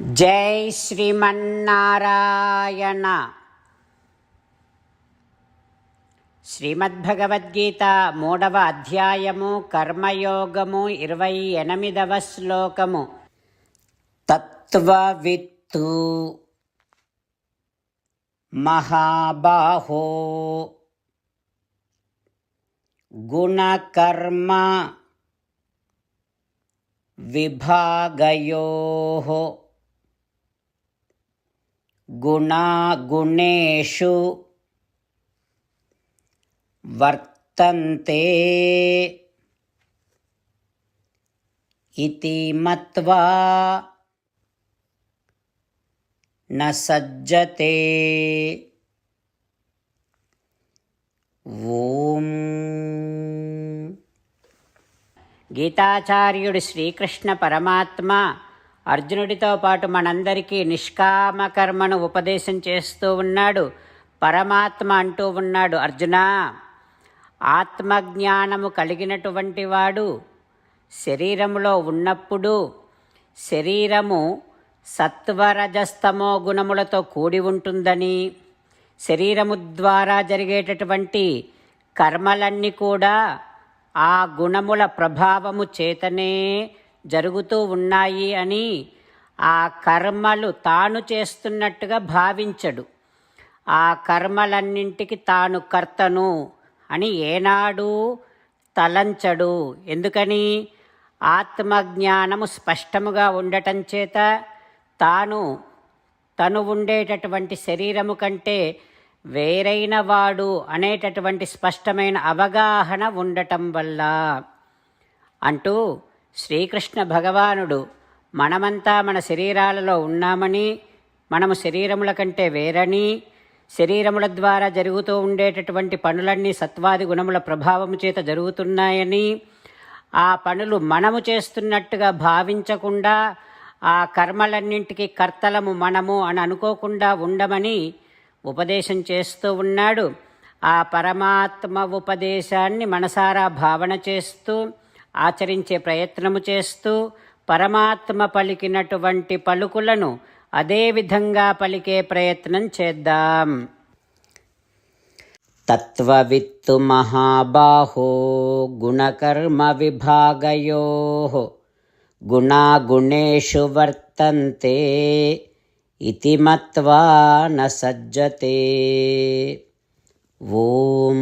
జై శ్రీమన్నారాయణ. శ్రీమద్భగవద్గీత మూడవ అధ్యాయము కర్మయోగము ఇరవై ఎనిమిదవ శ్లోకము. తత్వవిత్తు మహాబాహో. గుణకర్మ విభాగయోహో గుణాగుణేషు వర్తంతే ఇతి మత్వా న సజ్జతే. ఓం. గీతాచార్యుడు శ్రీకృష్ణ పరమాత్మ అర్జునుడితో పాటు మనందరికీ నిష్కామ కర్మను ఉపదేశం చేస్తూ ఉన్నాడు. పరమాత్మ అంటూ ఉన్నాడు అర్జున. ఆత్మజ్ఞానము కలిగినటువంటి వాడు శరీరములో ఉన్నప్పుడు శరీరము సత్వరజస్తమో గుణములతో కూడి ఉంటుందని శరీరము ద్వారా జరిగేటటువంటి కర్మలన్నీ కూడా ఆ గుణముల ప్రభావము చేతనే జరుగుతూ ఉన్నాయి అని ఆ కర్మలు తాను చేస్తున్నట్టుగా భావించడు. ఆ కర్మలన్నింటికి తాను కర్తను అని ఏనాడు తలంచడు. ఎందుకని? ఆత్మజ్ఞానము స్పష్టముగా ఉండటం చేత తాను తను ఉండేటటువంటి శరీరము కంటే వేరైన వాడు అనేటటువంటి స్పష్టమైన అవగాహన ఉండటం వల్ల అంటూ శ్రీకృష్ణ భగవానుడు మనమంతా మన శరీరాలలో ఉన్నామని మనము శరీరముల కంటే వేరని శరీరముల ద్వారా జరుగుతూ ఉండేటటువంటి పనులన్నీ సత్వాది గుణముల ప్రభావము చేత జరుగుతున్నాయని ఆ పనులు మనము చేస్తున్నట్టుగా భావించకుండా ఆ కర్మలన్నింటికి కర్తలము మనము అని అనుకోకుండా ఉండమని ఉపదేశం చేస్తూ ఉన్నాడు. ఆ పరమాత్మ ఉపదేశాన్ని మనసారా భావన చేస్తూ ఆచరించే ప్రయత్నము చేస్తూ పరమాత్మ పలికినటువంటి పలుకులను అదేవిధంగా పలికే ప్రయత్నం చేద్దాం. తత్వవిత్తు మహాబాహో గుణకర్మ విభాగయో గుణాగుణేషు వర్తంతే ఇతి మత్వా న సజ్జతే. ఓం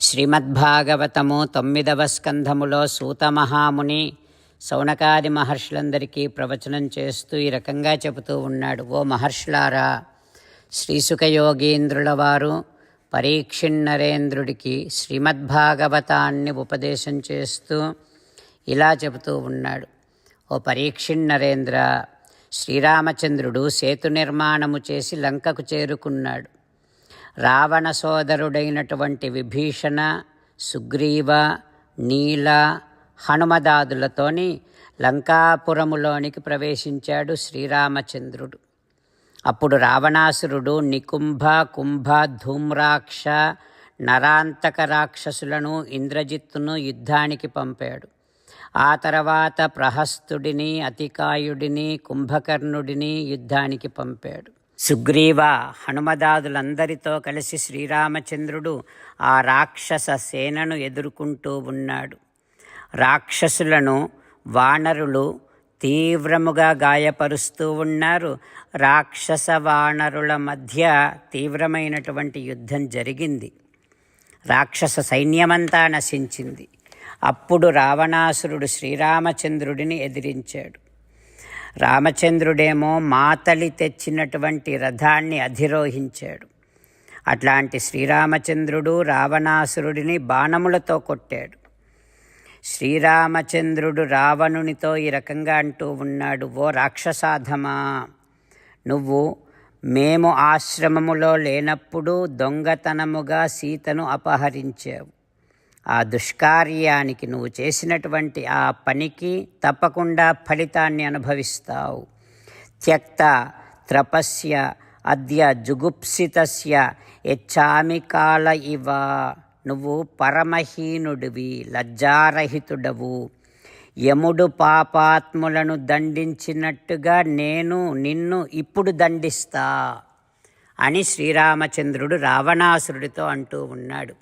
శ్రీమద్భాగవతము తొమ్మిదవ స్కంధములో సూతమహాముని సౌనకాది మహర్షులందరికీ ప్రవచనం చేస్తూ ఈ రకంగా చెబుతూ ఉన్నాడు. ఓ మహర్షులారా శ్రీసుఖయోగీంద్రుల వారు పరీక్షిణరేంద్రుడికి శ్రీమద్భాగవతాన్ని ఉపదేశం చేస్తూ ఇలా చెబుతూ ఉన్నాడు. ఓ పరీక్షిణరేంద్ర శ్రీరామచంద్రుడు సేతు నిర్మాణము చేసి లంకకు చేరుకున్నాడు. రావణ సోదరుడైనటువంటి విభీషణ సుగ్రీవ నీల హనుమదాదులతోని లంకాపురములోనికి ప్రవేశించాడు శ్రీరామచంద్రుడు. అప్పుడు రావణాసురుడు నికుంభ కుంభ ధూమ్రాక్ష నరాంతక రాక్షసులను ఇంద్రజిత్తును యుద్ధానికి పంపాడు. ఆ తర్వాత ప్రహస్తుడిని అతికాయుడిని కుంభకర్ణుడిని యుద్ధానికి పంపాడు. సుగ్రీవ హనుమదాదులందరితో కలిసి శ్రీరామచంద్రుడు ఆ రాక్షస సేనను ఎదుర్కొంటూ ఉన్నాడు. రాక్షసులను వానరులు తీవ్రముగా గాయపరుస్తూ ఉన్నారు. రాక్షస వానరుల మధ్య తీవ్రమైనటువంటి యుద్ధం జరిగింది. రాక్షస సైన్యమంతా నశించింది. అప్పుడు రావణాసురుడు శ్రీరామచంద్రుడిని ఎదిరించాడు. రామచంద్రుడేమో మాతలి తెచ్చినటువంటి రథాన్ని అధిరోహించాడు. అట్లాంటి శ్రీరామచంద్రుడు రావణాసురుడిని బాణములతో కొట్టాడు. శ్రీరామచంద్రుడు రావణునితో ఈ రకంగా అంటూ ఉన్నాడు ఓ రాక్షసాధమా! నువ్వు మేము ఆశ్రమములో లేనప్పుడు దొంగతనముగా సీతను అపహరించావు. ఆ దుష్కార్యానికి నువ్వు చేసినటువంటి ఆ పనికి తప్పకుండా ఫలితాన్ని అనుభవిస్తావు. త్యక్త త్రపస్య అద్య జుగుప్సితస్య యచ్చామి కాల ఇవ. నువ్వు పరమహీనుడివి లజ్జారహితుడవు. యముడు పాపాత్ములను దండించినట్టుగా నేను నిన్ను ఇప్పుడు దండిస్తా అని శ్రీరామచంద్రుడు రావణాసురుడితో అంటూ ఉన్నాడు.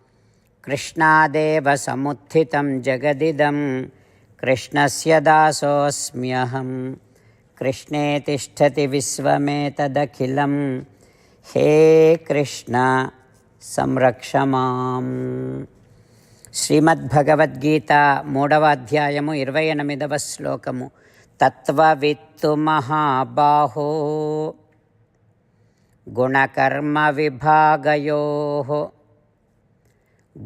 कृष्णादेव समुत्थितं जगदिदं कृष्णस्य दासोऽस्म्यहं कृष्णे तिष्ठति विश्वमेतदखिलं हे कृष्ण సంరక్ష మాం శ్రీమద్భగవద్గీత మూడవ అధ్యాయము ఇరవై ఎనిమిదవ శ్లోకము తత్వవిత్తు మహాబాహో గుణకర్మ విభాగయో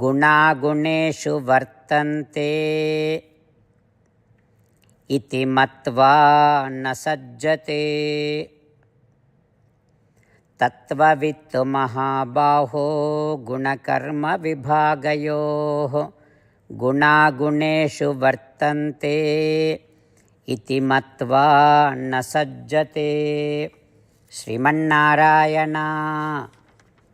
గుణాగుణేషు వర్తంతే ఇతి మత్వా న సజ్జతే. తత్వవిత్తు మహాబాహో గుణకర్మ విభాగయో గుణాగుణేషు వర్తంతే ఇతి మత్వా న సజ్జతే.